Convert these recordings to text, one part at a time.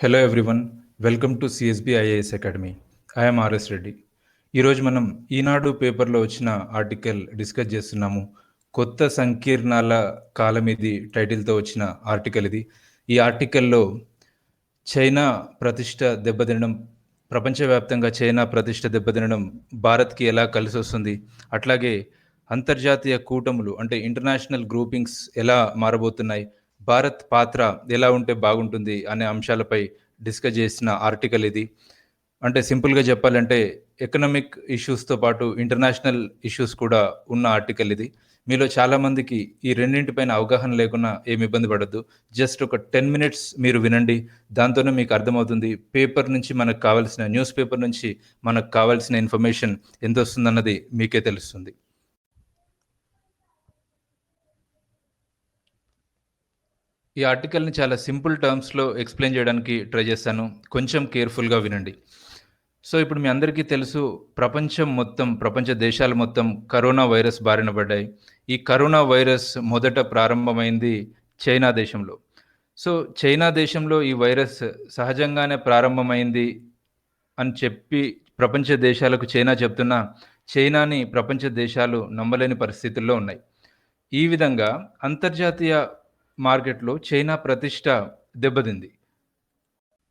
Hello everyone welcome to CSB IAS academy I'm RS Reddy ఈరోజు మనం ఈనాడు పేపర్లో వచ్చిన ఆర్టికల్ డిస్కస్ చేస్తున్నాము. కొత్త సంకీర్ణాల కాలం ఇది టైటిల్తో వచ్చిన ఆర్టికల్ ఇది. ఈ ఆర్టికల్లో చైనా ప్రతిష్ట దెబ్బతినడం ప్రపంచవ్యాప్తంగా చైనా ప్రతిష్ట దెబ్బతినడం భారత్కి ఎలా కలిసి వస్తుంది అట్లాగే అంతర్జాతీయ కూటములు అంటే ఇంటర్నేషనల్ గ్రూపింగ్స్ ఎలా మారబోతున్నాయి? భారత్ పాత్ర ఎలా ఉంటే బాగుంటుంది అనే అంశాలపై డిస్కస్ చేసిన ఆర్టికల్ ఇది. అంటే సింపుల్గా చెప్పాలంటే ఎకనామిక్ ఇష్యూస్తో పాటు ఇంటర్నేషనల్ ఇష్యూస్ కూడా ఉన్న ఆర్టికల్ ఇది. మీలో చాలామందికి ఈ రెండింటిపైన అవగాహన లేకుండా ఏమి ఇబ్బంది పడద్దు. జస్ట్ ఒక టెన్ మినిట్స్ మీరు వినండి. దాంతోనే మీకు అర్థమవుతుంది పేపర్ నుంచి మనకు కావాల్సిన న్యూస్ పేపర్ నుంచి మనకు కావాల్సిన ఇన్ఫర్మేషన్ ఎంత వస్తుందన్నది మీకే తెలుస్తుంది. ఈ ఆర్టికల్ని చాలా సింపుల్ టర్మ్స్లో ఎక్స్ప్లెయిన్ చేయడానికి ట్రై చేస్తాను. కొంచెం కేర్ఫుల్గా వినండి. సో ఇప్పుడు మీ అందరికీ తెలుసు ప్రపంచం మొత్తం ప్రపంచ దేశాలు మొత్తం కరోనా వైరస్ బారిన పడ్డాయి. ఈ కరోనా వైరస్ మొదట ప్రారంభమైంది చైనా దేశంలో. సో చైనా దేశంలో ఈ వైరస్ సహజంగానే ప్రారంభమైంది అని చెప్పి ప్రపంచ దేశాలకు చైనా చెప్తున్నా చైనాని ప్రపంచ దేశాలు నమ్మలేని పరిస్థితుల్లో ఉన్నాయి. ఈ విధంగా అంతర్జాతీయ మార్కెట్లో చైనా ప్రతిష్ట దెబ్బతింది.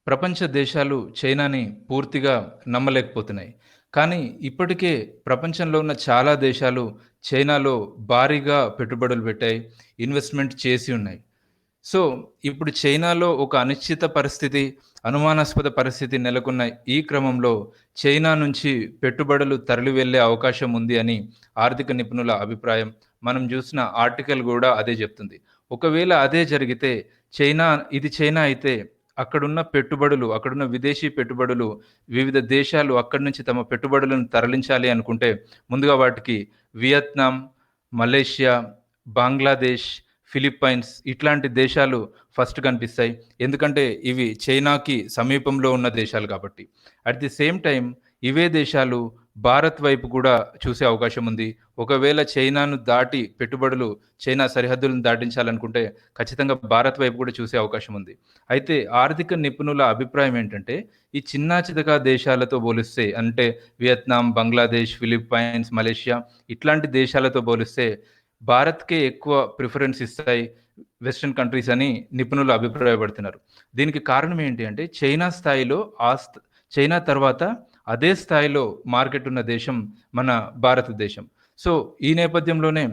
ప్రపంచ దేశాలు చైనాని పూర్తిగా నమ్మలేకపోతున్నాయి. కానీ ఇప్పటికే ప్రపంచంలో ఉన్న చాలా దేశాలు చైనాలో భారీగా పెట్టుబడులు పెట్టాయి ఇన్వెస్ట్మెంట్ చేసి ఉన్నాయి. సో ఇప్పుడు చైనాలో ఒక అనిశ్చిత పరిస్థితి అనుమానాస్పద పరిస్థితి నెలకొన్న ఈ క్రమంలో చైనా నుంచి పెట్టుబడులు తరలి వెళ్ళే అవకాశం ఉంది అని ఆర్థిక నిపుణుల అభిప్రాయం. మనం చూసిన ఆర్టికల్ కూడా అదే చెప్తుంది. ఒకవేళ అదే జరిగితే చైనా ఇది చైనా అయితే అక్కడున్న పెట్టుబడులు అక్కడున్న విదేశీ పెట్టుబడులు వివిధ దేశాలు అక్కడి నుంచి తమ పెట్టుబడులను తరలించాలి అనుకుంటే ముందుగా వాటికి వియత్నాం మలేషియా బంగ్లాదేశ్ ఫిలిప్పైన్స్ ఇట్లాంటి దేశాలు ఫస్ట్ కనిపిస్తాయి. ఎందుకంటే ఇవి చైనాకి సమీపంలో ఉన్న దేశాలు కాబట్టి. అట్ ది సేమ్ టైం ఇవే దేశాలు భారత్ వైపు కూడా చూసే అవకాశం ఉంది. ఒకవేళ చైనాను దాటి పెట్టుబడులు చైనా సరిహద్దులను దాటించాలనుకుంటే ఖచ్చితంగా భారత్ వైపు కూడా చూసే అవకాశం ఉంది. అయితే ఆర్థిక నిపుణుల అభిప్రాయం ఏంటంటే ఈ చిన్నా చితకా దేశాలతో పోలిస్తే అంటే వియత్నాం బంగ్లాదేశ్ ఫిలిప్పైన్స్ మలేషియా ఇట్లాంటి దేశాలతో పోలిస్తే భారత్కే ఎక్కువ ప్రిఫరెన్స్ ఇస్తాయి వెస్ట్రన్ కంట్రీస్ అని నిపుణులు అభిప్రాయపడుతున్నారు. దీనికి కారణం ఏంటి అంటే చైనా స్థాయిలో ఆ చైనా తర్వాత అదే స్థాయిలో మార్కెట్ ఉన్న దేశం మన భారతదేశం. సో ఈ నేపథ్యంలోనే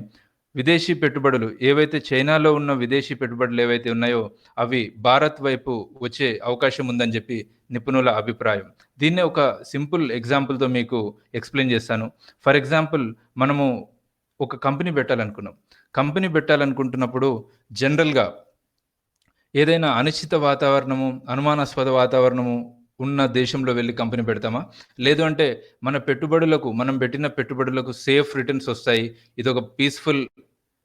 విదేశీ పెట్టుబడులు ఏవైతే చైనాలో ఉన్న విదేశీ పెట్టుబడులు ఏవైతే ఉన్నాయో అవి భారత్ వైపు వచ్చే అవకాశం ఉందని చెప్పి నిపుణుల అభిప్రాయం. దీన్నే ఒక సింపుల్ ఎగ్జాంపుల్తో మీకు ఎక్స్ప్లెయిన్ చేస్తాను. ఫర్ ఎగ్జాంపుల్ మనము ఒక కంపెనీ పెట్టాలనుకున్నాం. కంపెనీ పెట్టాలనుకుంటున్నప్పుడు జనరల్గా ఏదైనా అనిశ్చిత వాతావరణము అనుమానాస్పద వాతావరణము ఉన్న దేశంలో వెళ్ళి కంపెనీ పెడతామా? లేదు అంటే మన పెట్టుబడులకు మనం పెట్టిన పెట్టుబడులకు సేఫ్ రిటర్న్స్ వస్తాయి. ఇది ఒక పీస్ఫుల్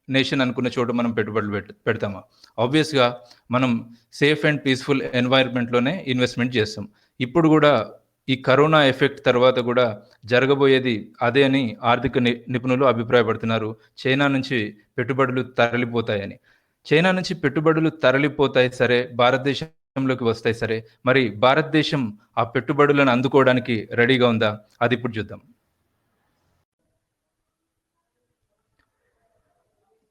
నేషన్ అనుకున్న చోట మనం పెట్టుబడులు పెడతామా? ఆబ్వియస్గా మనం సేఫ్ అండ్ పీస్ఫుల్ ఎన్వైర్న్మెంట్లోనే ఇన్వెస్ట్మెంట్ చేస్తాం. ఇప్పుడు కూడా ఈ కరోనా ఎఫెక్ట్ తర్వాత కూడా జరగబోయేది అదే అని ఆర్థిక నిపుణులు అభిప్రాయపడుతున్నారు. చైనా నుంచి పెట్టుబడులు తరలిపోతాయని. చైనా నుంచి పెట్టుబడులు తరలిపోతాయి సరే భారతదేశం భారతదేశంలోకి వస్తాయి. సరే మరి భారతదేశం ఆ పెట్టుబడులను అందుకోవడానికి రెడీగా ఉందా? అది ఇప్పుడు చూద్దాం.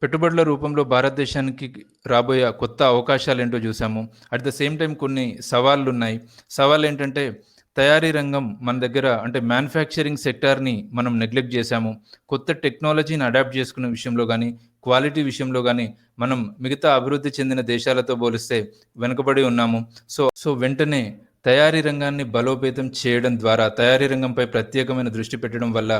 పెట్టుబడుల రూపంలో భారతదేశానికి రాబోయే కొత్త అవకాశాలు ఏంటో చూసాము. అట్ ద సేమ్ టైం కొన్ని సవాళ్ళు ఉన్నాయి సవాళ్ళు ఏంటంటే తయారీ రంగం మన దగ్గర అంటే మ్యానుఫ్యాక్చరింగ్ సెక్టార్ని మనం నెగ్లెక్ట్ చేశాము. కొత్త టెక్నాలజీని అడాప్ట్ చేసుకునే విషయంలో కానీ క్వాలిటీ విషయంలో కానీ మనం మిగతా అభివృద్ధి చెందిన దేశాలతో పోలిస్తే వెనుకబడి ఉన్నాము. సో సో వెంటనే తయారీ రంగాన్ని బలోపేతం చేయడం ద్వారా తయారీ రంగంపై ప్రత్యేకమైన దృష్టి పెట్టడం వల్ల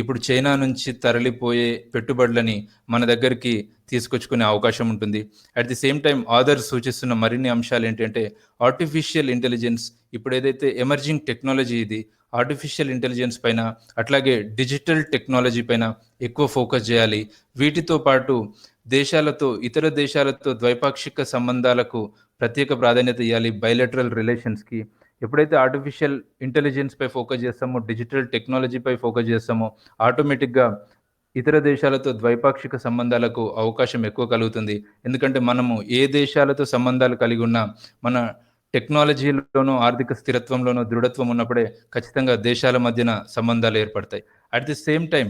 ఇప్పుడు చైనా నుంచి తరలిపోయే పెట్టుబడులని మన దగ్గరికి తీసుకొచ్చుకునే అవకాశం ఉంటుంది. At the same time author సూచిస్తున్న మరిన్ని అంశాలు ఏంటంటే ఆర్టిఫిషియల్ ఇంటెలిజెన్స్ ఇప్పుడు ఏదైతే ఎమర్జింగ్ టెక్నాలజీ ఇది ఆర్టిఫిషియల్ ఇంటెలిజెన్స్ పైన అట్లాగే డిజిటల్ టెక్నాలజీ పైన ఎక్కువ ఫోకస్ చేయాలి. వీటితో పాటు దేశాలతో ఇతర దేశాలతో ద్వైపాక్షిక సంబంధాలకు ప్రత్యేక ప్రాధాన్యత ఇవ్వాలి బయలెటరల్ రిలేషన్స్కి ఎప్పుడైతే ఆర్టిఫిషియల్ ఇంటెలిజెన్స్ పై ఫోకస్ చేస్తామో డిజిటల్ టెక్నాలజీపై ఫోకస్ చేస్తామో ఆటోమేటిక్గా ఇతర దేశాలతో ద్వైపాక్షిక సంబంధాలకు అవకాశం ఎక్కువ కలుగుతుంది. ఎందుకంటే మనము ఏ దేశాలతో సంబంధాలు కలిగి ఉన్నా మన టెక్నాలజీలోనూ, ఆర్థిక స్థిరత్వంలోనూ దృఢత్వం ఉన్నప్పుడే ఖచ్చితంగా దేశాల మధ్యన సంబంధాలు ఏర్పడతాయి. At the same time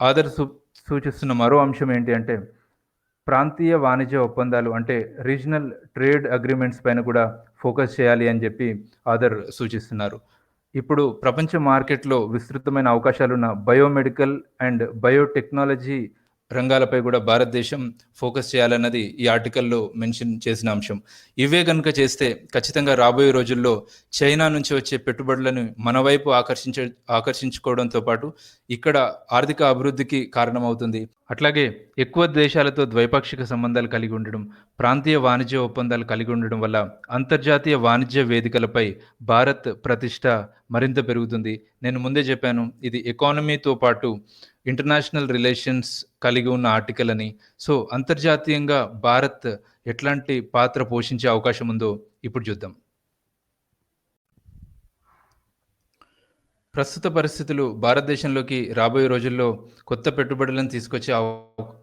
author సూ సూచిస్తున్న మరో అంశం ఏంటి అంటే, ప్రాంతీయ వాణిజ్య ఒప్పందాలు అంటే రీజనల్ ట్రేడ్ అగ్రిమెంట్స్ పైన కూడా ఫోకస్ చేయాలి అని చెప్పి ఆథర్ సూచిస్తున్నారు. ఇప్పుడు ప్రపంచ మార్కెట్‌లో విస్తృతమైన అవకాశాలున్న బయోమెడికల్ అండ్ బయోటెక్నాలజీ రంగాలపై కూడా భారతదేశం ఫోకస్ చేయాలన్నది ఈ ఆర్టికల్‌లో మెన్షన్ చేసిన అంశం. ఇవే కనుక చేస్తే ఖచ్చితంగా రాబోయే రోజుల్లో చైనా నుంచి వచ్చే పెట్టుబడులను మన వైపు ఆకర్షించ ఆకర్షించుకోవడంతో పాటు ఇక్కడ ఆర్థిక అభివృద్ధికి కారణమవుతుంది. అట్లాగే ఎక్కువ దేశాలతో ద్వైపాక్షిక సంబంధాలు కలిగి ఉండడం, ప్రాంతీయ వాణిజ్య ఒప్పందాలు కలిగి ఉండడం వల్ల అంతర్జాతీయ వాణిజ్య వేదికలపై భారత్ ప్రతిష్ట మరింత పెరుగుతుంది. నేను ముందే చెప్పాను ఇది ఎకానమీతో పాటు ఇంటర్నేషనల్ రిలేషన్స్ కలిగి ఉన్న ఆర్టికల్ అని. సో, అంత అంతర్జాతీయంగా భారత్ ఎట్లాంటి పాత్ర పోషించే అవకాశం ఉందో ఇప్పుడు చూద్దాం. ప్రస్తుత పరిస్థితులు భారతదేశంలోకి రాబోయే రోజుల్లో కొత్త పెట్టుబడులను తీసుకొచ్చే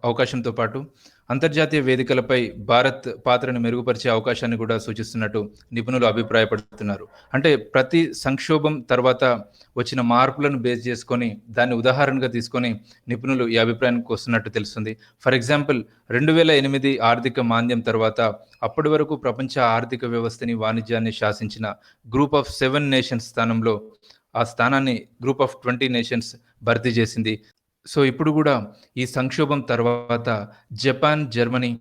అవకాశంతో పాటు అంతర్జాతీయ వేదికలపై భారత్ పాత్రను మెరుగుపరిచే అవకాశాన్ని కూడా సూచిస్తున్నట్టు నిపుణులు అభిప్రాయపడుతున్నారు. అంటే ప్రతి సంక్షోభం తర్వాత వచ్చిన మార్పులను బేస్ చేసుకొని దాన్ని ఉదాహరణగా తీసుకొని నిపుణులు ఈ అభిప్రాయానికి వస్తున్నట్టు తెలుస్తుంది. ఫర్ ఎగ్జాంపుల్ 2008 ఆర్థిక మాంద్యం తర్వాత అప్పటి వరకు ప్రపంచ ఆర్థిక వ్యవస్థని, వాణిజ్యాన్ని శాసించిన గ్రూప్ ఆఫ్ సెవెన్ నేషన్స్ స్థానంలో ఆ స్థానాన్ని గ్రూప్ ఆఫ్ 20 నేషన్స్ భర్తీ చేసింది. సో, ఇప్పుడు కూడా ఈ సంక్షోభం తర్వాత జపాన్, జర్మనీ,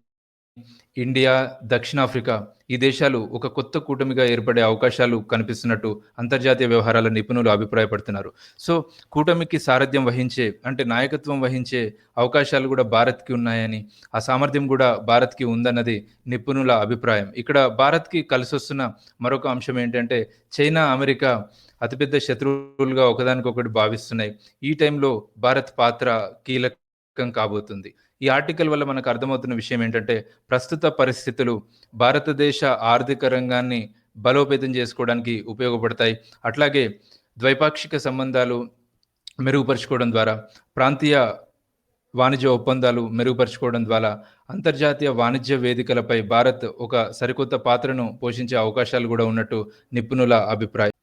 ఇండియా, దక్షిణాఫ్రికా ఈ దేశాలు ఒక కొత్త కూటమిగా ఏర్పడే అవకాశాలు కనిపిస్తున్నట్టు అంతర్జాతీయ వ్యవహారాల నిపుణులు అభిప్రాయపడుతున్నారు. సో, కూటమికి సారథ్యం వహించే అంటే నాయకత్వం వహించే అవకాశాలు కూడా భారత్‌కి ఉన్నాయని, ఆ సామర్థ్యం కూడా భారత్‌కి ఉందన్నది నిపుణుల అభిప్రాయం. ఇక్కడ భారత్‌కి కలిసొస్తున్న మరొక అంశం ఏంటంటే చైనా, అమెరికా అతిపెద్ద శత్రువులుగా ఒకదానికొకటి భావిస్తున్నాయి. ఈ టైంలో భారత్ పాత్ర కీలకం కాబోతుంది. ఈ ఆర్టికల్ వల్ల మనకు అర్థమవుతున్న విషయం ఏంటంటే ప్రస్తుత పరిస్థితులు భారతదేశ ఆర్థిక రంగాన్ని బలోపేతం చేసుకోవడానికి ఉపయోగపడతాయి. అట్లాగే ద్వైపాక్షిక సంబంధాలు మెరుగుపరుచుకోవడం ద్వారా, ప్రాంతీయ వాణిజ్య ఒప్పందాలు మెరుగుపరుచుకోవడం ద్వారా అంతర్జాతీయ వాణిజ్య వేదికలపై భారత్ ఒక సరికొత్త పాత్రను పోషించే అవకాశాలు కూడా ఉన్నట్టు నిపుణుల అభిప్రాయం.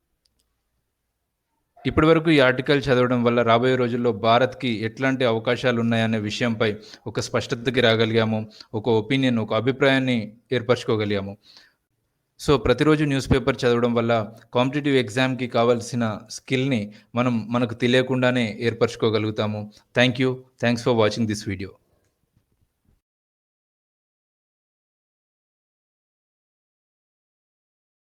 ఇప్పటివరకు ఈ ఆర్టికల్ చదవడం వల్ల రాబోయే రోజుల్లో భారత్‌కి ఎట్లాంటి అవకాశాలు ఉన్నాయనే విషయంపై ఒక స్పష్టతకి రాగలిగాము. ఒక ఒపీనియన్, ఒక అభిప్రాయాన్ని ఏర్పరచుకోగలిగాము. సో, ప్రతిరోజు న్యూస్ పేపర్ చదవడం వల్ల కాంపిటీటివ్ ఎగ్జామ్‌కి కావాల్సిన స్కిల్‌ని మనం మనకు తెలియకుండానే ఏర్పరచుకోగలుగుతాము. Thank you. Thanks for watching this video.